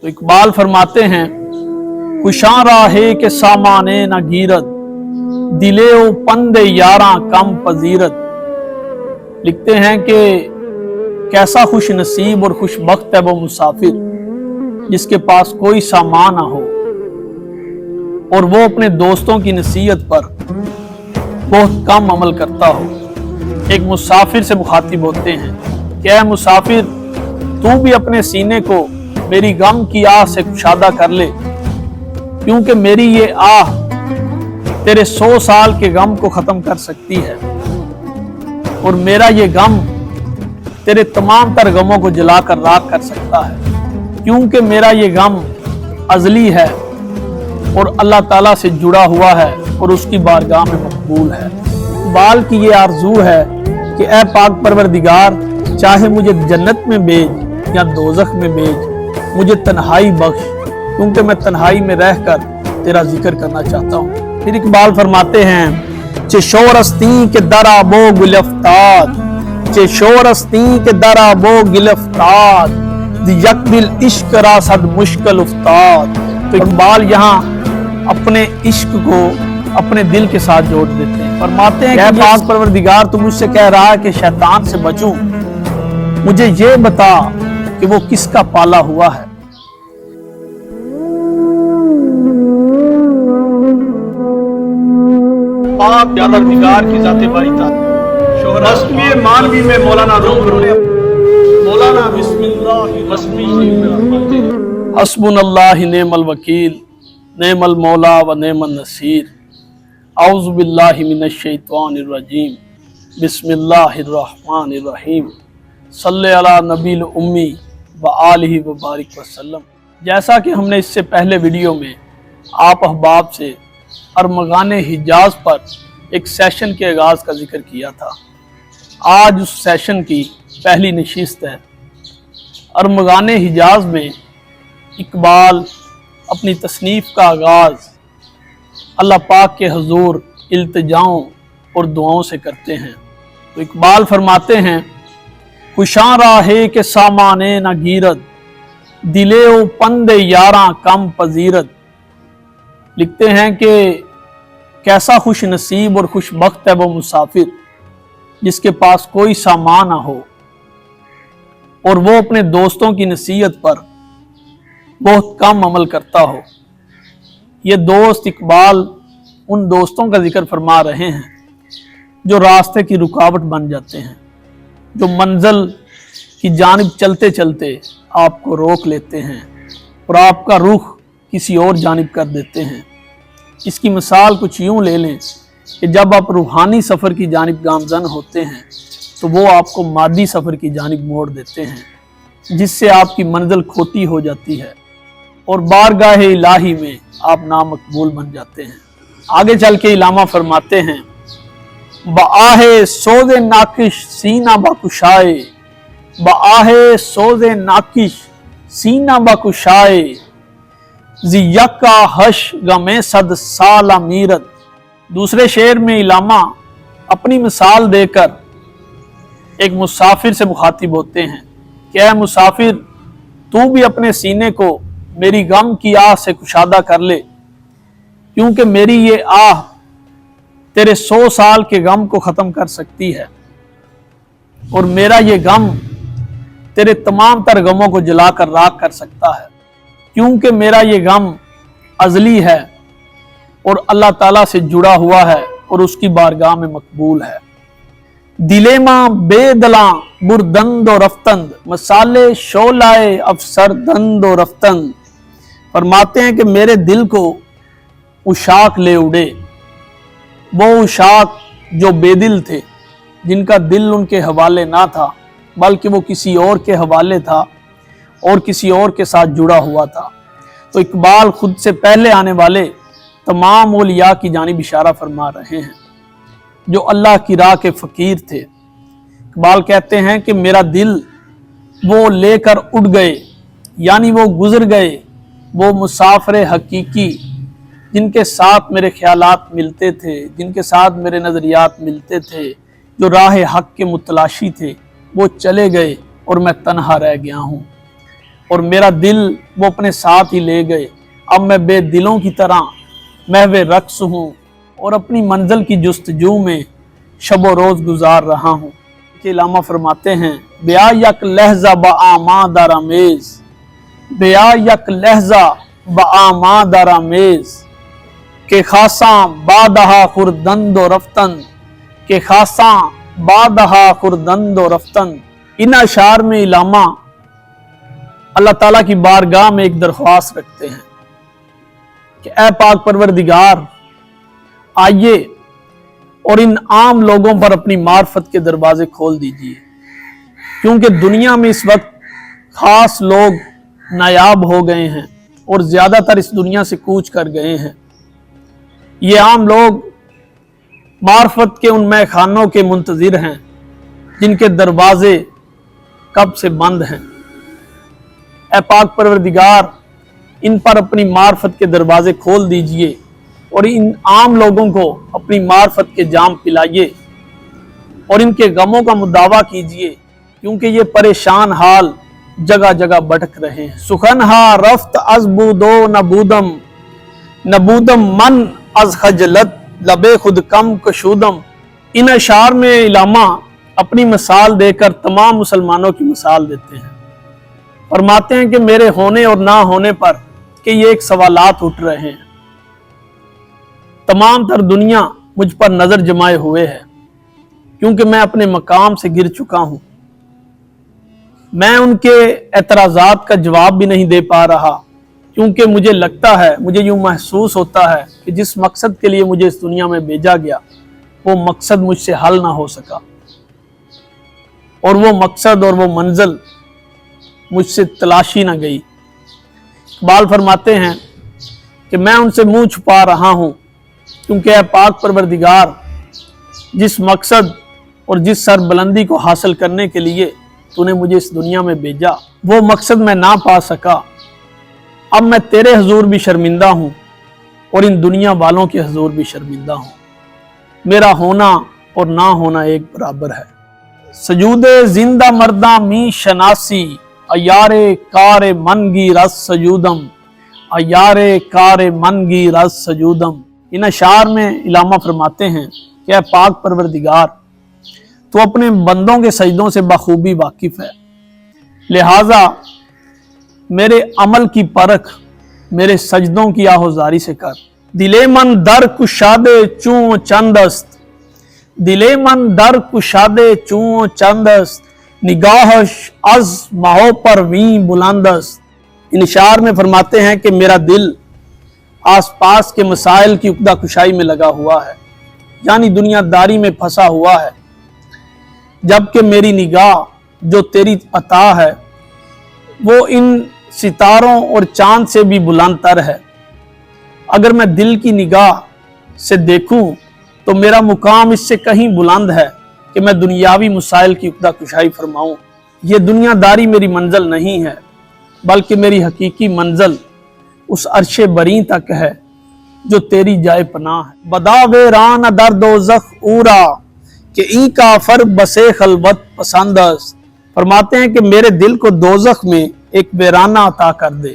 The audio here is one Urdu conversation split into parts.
تو اقبال فرماتے ہیں کشاں راہے کے سامانے نہ گیرت دلے و پند یاراں کم پذیرت لکھتے ہیں کہ کیسا خوش نصیب اور خوش بخت ہے وہ مسافر، جس کے پاس کوئی سامان نہ ہو۔ اور وہ اپنے دوستوں کی نصیحت پر بہت کم عمل کرتا ہو۔ ایک مسافر سے مخاطب ہوتے ہیں، کہ اے مسافر، تو بھی اپنے سینے کو میری غم کی آہ سے کشادہ کر لے۔ کیونکہ میری یہ آہ تیرے سو سال کے غم کو ختم کر سکتی ہے۔ اور میرا یہ غم تیرے تمام تر غموں کو جلا کر راک کر سکتا ہے۔ کیونکہ میرا یہ غم ازلی ہے اور اللہ تعالیٰ سے جڑا ہوا ہے اور اس کی بارگاہ میں مقبول ہے۔ بال کی یہ آرزو ہے کہ اے پاک پروردگار، چاہے مجھے جنت میں بیج یا دوزخ میں بیج مجھے تنہائی بخش کیونکہ میں تنہائی میں رہ کر تیرا ذکر کرنا چاہتا ہوں۔ پھر اقبال فرماتے ہیں چے شورستی کے درا بو گلفتاد چے شورستی کے درا بو گلفتاد دی یک دل عشق را صد مشکل افتاد۔ تو اقبال یہاں اپنے عشق کو اپنے دل کے ساتھ جوڑ دیتے ہیں۔ فرماتے ہیں کہ پاک پروردگار تو مجھ سے کہہ رہا ہے کہ شیطان سے بچوں مجھے یہ بتا کہ وہ کس کا پالا ہوا ہے۔ آپ نگار کی ذات باری تھا۔ رسمی مانوی میں مولانا روم رونے مولانا بسم اللہ بسمی حسبن اللہ نعم الوکیل نعم المولا و نعم النصیر۔ اعوذ باللہ من الشیطان الرجیم۔ بسم اللہ الرحمن الرحیم۔ صلی علی نبی الامی۔ و آلہ و بارک وسلم۔ جیسا کہ ہم نے اس سے پہلے ویڈیو میں آپ احباب سے ارمغان حجاز پر ایک سیشن کے آغاز کا ذکر کیا تھا۔ آج اس سیشن کی پہلی نشست ہے۔ ارمغان حجاز میں اقبال اپنی تصنیف کا آغاز اللہ پاک کے حضور التجاؤں اور دعاؤں سے کرتے ہیں۔ تو اقبال فرماتے ہیں خوشاں راہے کے سامانے نہ گیرت دلے و پند یاراں کم پذیرت لکھتے ہیں کہ کیسا خوش نصیب اور خوش بخت ہے وہ مسافر جس کے پاس کوئی سامان نہ ہو اور وہ اپنے دوستوں کی نصیحت پر بہت کم عمل کرتا ہو یہ دوست اقبال ان دوستوں کا ذکر فرما رہے ہیں جو راستے کی رکاوٹ بن جاتے ہیں جو منزل کی جانب چلتے چلتے آپ کو روک لیتے ہیں اور آپ کا رخ کسی اور جانب کر دیتے ہیں۔ اس کی مثال کچھ یوں لے لیں کہ جب آپ روحانی سفر کی جانب گامزن ہوتے ہیں تو وہ آپ کو مادی سفر کی جانب موڑ دیتے ہیں، جس سے آپ کی منزل کھوتی ہو جاتی ہے اور بارگاہ الہی میں آپ نامقبول بن جاتے ہیں۔ آگے چل کے علامہ فرماتے ہیں بآہ سوز ناکش سینہ بکشائے بآہ سوز ناکش سینہ بکشائے۔ زی یکا حش غمے صد سال میرت۔ دوسرے شعر میں علامہ اپنی مثال دے کر ایک مسافر سے مخاطب ہوتے ہیں کہ اے مسافر، تو بھی اپنے سینے کو میری غم کی آہ سے کشادہ کر لے، کیونکہ میری یہ آہ تیرے سو سال کے غم کو ختم کر سکتی ہے۔ اور میرا یہ غم تیرے تمام تر غموں کو جلا کر راک کر سکتا ہے۔ کیونکہ میرا یہ غم ازلی ہے اور اللہ تعالیٰ سے جڑا ہوا ہے اور اس کی بارگاہ میں مقبول ہے۔ دلے ماں بے دلاں بردند و رفتند مسالے شولائے افسر دند و رفتند۔ فرماتے ہیں کہ میرے دل کو اشاک لے اڑے۔ وہ اشاک جو بے دل تھے، جن کا دل ان کے حوالے نہ تھا، بلکہ وہ کسی اور کے حوالے تھا اور کسی اور کے ساتھ جڑا ہوا تھا۔ تو اقبال خود سے پہلے آنے والے تمام اولیاء کی جانب اشارہ فرما رہے ہیں۔ جو اللہ کی راہ کے فقیر تھے۔ اقبال کہتے ہیں کہ میرا دل وہ لے کر اڑ گئے یعنی وہ گزر گئے، وہ مسافر حقیقی جن کے ساتھ میرے خیالات ملتے تھے، جن کے ساتھ میرے نظریات ملتے تھے، جو راہ حق کے متلاشی تھے، وہ چلے گئے اور میں تنہا رہ گیا ہوں۔ اور میرا دل وہ اپنے ساتھ ہی لے گئے۔ اب میں بے دلوں کی طرح محو رقص ہوں اور اپنی منزل کی جستجو میں شب و روز گزار رہا ہوں۔ کہ علامہ فرماتے ہیں، بیا یک لہجہ با آما دارامیز بیا یک لہجہ با آما دارامیز کہ خاصاں بادہا خردند و رفتن، کہ خاصاں بادہا خردند و رفتن۔ ان اشعار میں علامہ اللہ تعالیٰ کی بارگاہ میں ایک درخواست رکھتے ہیں کہ اے پاک پروردگار، آئیے اور ان عام لوگوں پر اپنی معرفت کے دروازے کھول دیجیے۔ کیونکہ دنیا میں اس وقت خاص لوگ نایاب ہو گئے ہیں اور زیادہ تر اس دنیا سے کوچ کر گئے ہیں۔ یہ عام لوگ معرفت کے ان مے خانوں کے منتظر ہیں، جن کے دروازے کب سے بند ہیں۔ اے پاک پروردگار، ان پر اپنی معرفت کے دروازے کھول دیجیے اور ان عام لوگوں کو اپنی معرفت کے جام پلائیے اور ان کے غموں کا مداوع کیجیے، کیونکہ یہ پریشان حال جگہ جگہ بھٹک رہے ہیں۔ سخنہا رفت از بودو نبودم نبودم من از خجلت، لبے خود کم کشودم۔ ان اشعار میں علامہ اپنی مثال دے کر تمام مسلمانوں کی مثال دیتے ہیں۔ فرماتے ہیں کہ میرے ہونے اور نہ ہونے پر کہ یہ ایک سوالات اٹھ رہے ہیں۔ تمام تر دنیا مجھ پر نظر جمائے ہوئے ہے، کیونکہ میں اپنے مقام سے گر چکا ہوں۔ میں ان کے اعتراضات کا جواب بھی نہیں دے پا رہا۔ کیونکہ مجھے لگتا ہے، مجھے یوں محسوس ہوتا ہے کہ جس مقصد کے لیے مجھے اس دنیا میں بھیجا گیا، وہ مقصد مجھ سے حل نہ ہو سکا۔ اور وہ مقصد اور وہ منزل مجھ سے تلاشی نہ گئی۔ اقبال فرماتے ہیں کہ میں ان سے منہ چھپا رہا ہوں، کیونکہ اے پاک پروردگار، جس مقصد اور جس سر بلندی کو حاصل کرنے کے لیے تو نے مجھے اس دنیا میں بھیجا، وہ مقصد میں نہ پا سکا۔ اب میں تیرے حضور بھی شرمندہ ہوں اور ان دنیا والوں کے حضور بھی شرمندہ ہوں۔ میرا ہونا اور نہ ہونا ایک برابر ہے۔ سجود زندہ مردہ می شناسی، ایار کار منگی رس سجودم۔ ایار کار منگی رس سجودم۔ ان اشعار میں علامہ فرماتے ہیں کہ اے پاک پروردگار، تو اپنے بندوں کے سجدوں سے بخوبی واقف ہے۔ لہٰذا میرے عمل کی پرکھ، میرے سجدوں کی آہوزاری سے کر۔ دلے من در کشاد چون چندست دلے من در کشاد چون چندست نگاہش از ماہو پر ویں بلندست ان اشعار میں فرماتے ہیں کہ میرا دل آس پاس کے مسائل کی اقدہ کشائی میں لگا ہوا ہے۔ یعنی دنیا داری میں پھنسا ہوا ہے۔ جبکہ میری نگاہ جو تیری عطا ہے، وہ ان ستاروں اور چاند سے بھی بلند تر ہے۔ اگر میں دل کی نگاہ سے دیکھوں تو میرا مقام اس سے کہیں بلند ہے کہ میں دنیاوی مسائل کی اقدہ کشائی فرماؤں۔ یہ دنیا داری میری منزل نہیں ہے، بلکہ میری حقیقی منزل اس عرش برین تک ہے جو تیری جائے پناہ ہے۔ بدا ویران درد و زخ اورا کہ ای کافر بسے خلوت پسند فرماتے ہیں کہ میرے دل کو دوزخ میں ایک ویرانہ عطا کر دے۔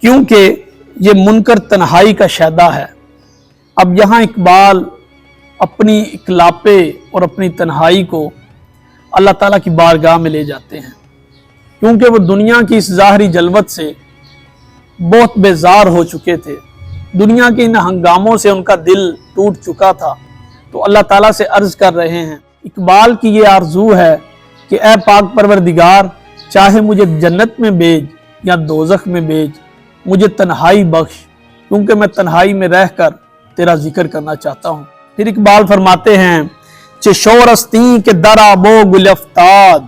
کیونکہ یہ منکر تنہائی کا شیدہ ہے۔ اب یہاں اقبال اپنی اکلاپے اور اپنی تنہائی کو اللہ تعالیٰ کی بارگاہ میں لے جاتے ہیں۔ کیونکہ وہ دنیا کی اس ظاہری جلوت سے بہت بیزار ہو چکے تھے۔ دنیا کے ان ہنگاموں سے ان کا دل ٹوٹ چکا تھا۔ تو اللہ تعالیٰ سے عرض کر رہے ہیں، اقبال کی یہ آرزو ہے کہ اے پاک پروردگار چاہے مجھے جنت میں بیج یا دوزخ میں بیج مجھے تنہائی بخش، کیونکہ میں تنہائی میں رہ کر تیرا ذکر کرنا چاہتا ہوں۔ پھر اقبال فرماتے ہیں، چے شورستی کے درا بو گلفتاد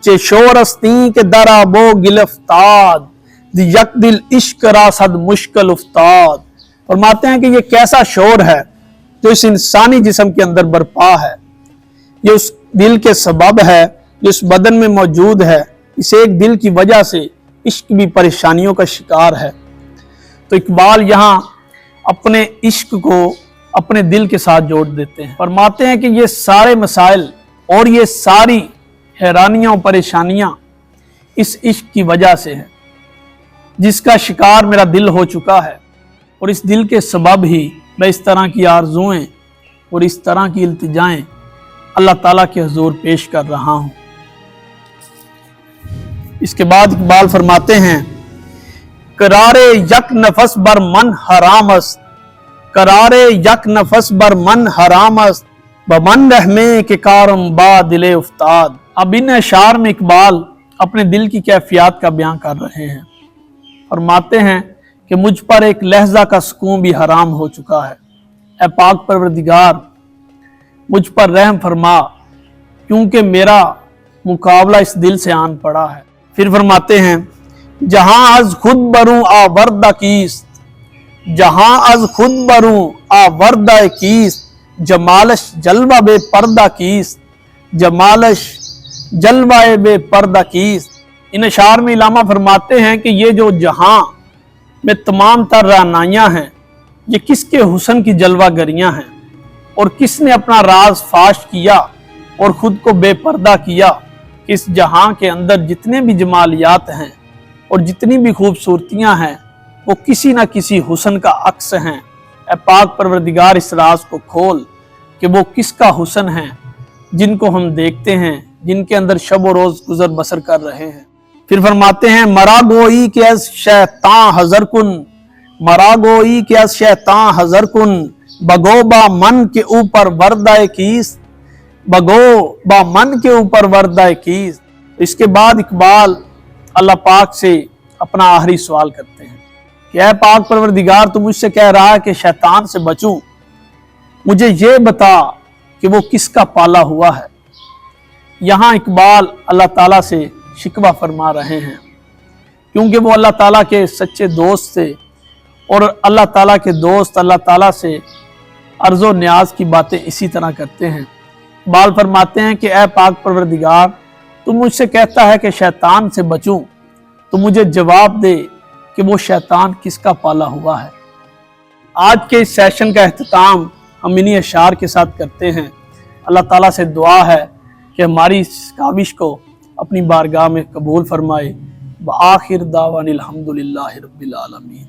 چے شورستی کے درا بو گلفتاد دی یک دل عشق را صد مشکل افتاد۔ فرماتے ہیں کہ یہ کیسا شور ہے جو اس انسانی جسم کے اندر برپا ہے۔ یہ اس دل کے سبب ہے جو اس بدن میں موجود ہے۔ اس ایک دل کی وجہ سے عشق بھی پریشانیوں کا شکار ہے۔ تو اقبال یہاں اپنے عشق کو اپنے دل کے ساتھ جوڑ دیتے ہیں۔ فرماتے ہیں کہ یہ سارے مسائل اور یہ ساری حیرانیاں اور پریشانیاں اس عشق کی وجہ سے ہے جس کا شکار میرا دل ہو چکا ہے اور اس دل کے سبب ہی میں اس طرح کی آرزوئیں اور اس طرح کی التجائیں اللہ تعالیٰ کے حضور پیش کر رہا ہوں۔ اس کے بعد اقبال فرماتے ہیں، قرار یک نفس بر من حرام است۔ قرار یک نفس بر من حرام است۔ بمن رحمے کے کارم با دل افتاد۔ اب ان اشعار میں اقبال اپنے دل کی کیفیات کا بیان کر رہے ہیں۔ فرماتے ہیں کہ مجھ پر ایک لہجہ کا سکون بھی حرام ہو چکا ہے۔ اے پاک پروردگار، مجھ پر رحم فرما، کیونکہ میرا مقابلہ اس دل سے آن پڑا ہے۔ پھر فرماتے ہیں، جہاں از خود بروں آ وردہ کیست، جہاں از خود بروں آ وردہ کیست، جمالش جلوہ بے پردہ کیست، جمالش جلوہ بے پردہ کیست۔ ان اشعار میں علامہ فرماتے ہیں کہ یہ جو جہاں میں تمام تر رانائیاں ہیں، یہ کس کے حسن کی جلوہ گریاں ہیں؟ اور کس نے اپنا راز فاش کیا، اور خود کو بے پردہ کیا؟ اس جہاں کے اندر جتنے بھی جمالیات ہیں اور جتنی بھی خوبصورتیاں ہیں، وہ کسی نہ کسی حسن کا عکس ہیں۔ اے پاک پروردگار، اس راز کو کھول کہ وہ کس کا حسن ہے جن کو ہم دیکھتے ہیں، جن کے اندر شب و روز گزر بسر کر رہے ہیں۔ پھر فرماتے ہیں، مرا گوئی کے از شیطان حضر کن۔ مرا گوئی کے از شیطان حضر کن۔ بگو با من کے اوپر وردہ کیس بگو با من کے اوپر وردہ کیس اس کے بعد اقبال اللہ پاک سے اپنا آخری سوال کرتے ہیں کہ اے پاک پروردگار، تو مجھ سے کہہ رہا ہے کہ شیطان سے بچوں، مجھے یہ بتا کہ وہ کس کا پالا ہوا ہے۔ یہاں اقبال اللہ تعالیٰ سے شکوہ فرما رہے ہیں، کیونکہ وہ اللہ تعالیٰ کے سچے دوست تھے اور اللہ تعالیٰ کے دوست اللہ تعالیٰ سے عرض و نیاز کی باتیں اسی طرح کرتے ہیں۔ بال فرماتے ہیں کہ اے پاک پروردگار، تو مجھ سے کہتا ہے کہ شیطان سے بچوں، تو مجھے جواب دے کہ وہ شیطان کس کا پالا ہوا ہے۔ آج کے اس سیشن کا اختتام ہم انہی اشعار کے ساتھ کرتے ہیں۔ اللہ تعالیٰ سے دعا ہے کہ ہماری اس کاوش کو اپنی بارگاہ میں قبول فرمائے۔ بآخر دعوان الحمدللہ رب العالمین۔